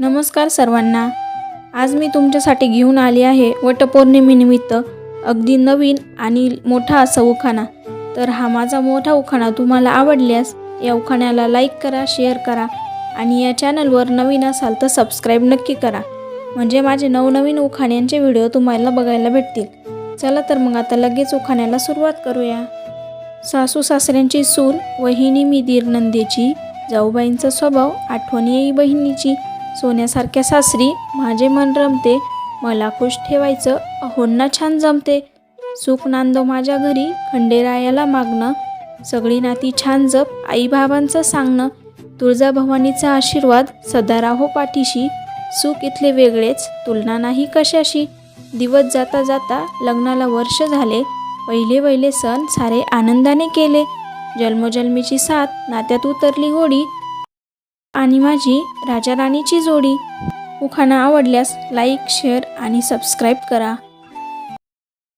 नमस्कार सर्वांना. आज मी तुमच्यासाठी घेऊन आली आहे वटपौर्णिमेनिमित्त अगदी नवीन आणि मोठा असा उखाणा. तर हा माझा मोठा उखाणा तुम्हाला आवडल्यास या उखाण्याला लाईक करा शेअर करा आणि या चॅनलवर नवीन असाल तर सबस्क्राईब नक्की करा. म्हणजे माझे नवनवीन उखाण्यांचे व्हिडिओ तुम्हाला बघायला भेटतील. चला तर मग आता लगेच उखाण्याला सुरुवात करूया. सासू सासऱ्यांची सून वहिनी मी दीर नंदेची जाऊबाईंचा स्वभाव आठवणी बहिणीची सोन्यासारख्या सासरी माझे मन रमते मला खुश ठेवायचं अहोंना छान जमते. सुख नांदो माझ्या घरी खंडेरायाला मागणं सगळी नाती छान जप आईबाबांचं सांगणं तुळजाभवानीचा आशीर्वाद सदा राहो पाठीशी. सुख इथले वेगळेच तुलना नाही कशाशी. दिवस जाता जाता लग्नाला वर्ष झाले पहिले पहिले सण सारे आनंदाने केले. जन्मजन्मीची साथ नात्यात उतरली होडी आणि माझी राजा राणीची जोडी. उखाणा आवडल्यास लाईक शेअर आणि सबस्क्राईब करा.